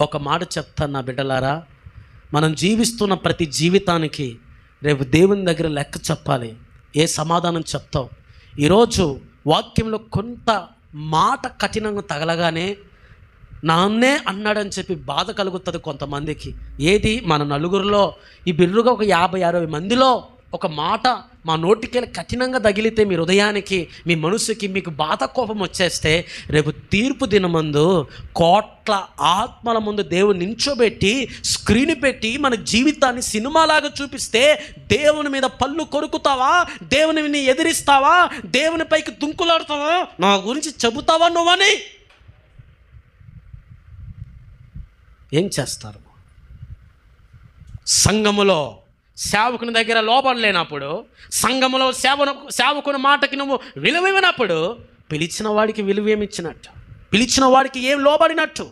ఒక మాట చెప్తాను నా బిడ్డలారా మనం జీవిస్తున్న ప్రతి జీవితానికి రేపు దేవుని దగ్గర లెక్క చెప్పాలి ఏ సమాధానం చెప్తావు ఈరోజు వాక్యంలో కొంత మాట కఠినంగా తగలగానే నాన్నే అన్నాడని చెప్పి బాధ కలుగుతుంది కొంతమందికి. ఏది? మన నలుగురిలో ఈ బిర్రుగా ఒక యాభై అరవై మందిలో ఒక మాట మా నోటికెళ్ళి కఠినంగా తగిలితే మీ హృదయానికి మీ మనసుకి మీకు బాధ కోపం వచ్చేస్తే రేపు తీర్పు దినమందు కోట్ల ఆత్మల ముందు దేవుని నించోబెట్టి స్క్రీన్ పెట్టి మన జీవితాన్ని సినిమాలాగా చూపిస్తే దేవుని మీద పళ్ళు కొరుకుతావా? దేవుని ఎదిరిస్తావా? దేవుని పైకి దుంకులాడుతావా? నా గురించి చెబుతావా నువ్వని ఏం చేస్తారు? సంఘములో సేవకుని దగ్గర లోపడలేనప్పుడు సంఘములో సేవను సేవకుని మాటకి నువ్వు విలువ ఇవ్వనప్పుడు పిలిచిన వాడికి విలువ పిలిచిన వాడికి ఏం లోబడినట్టు?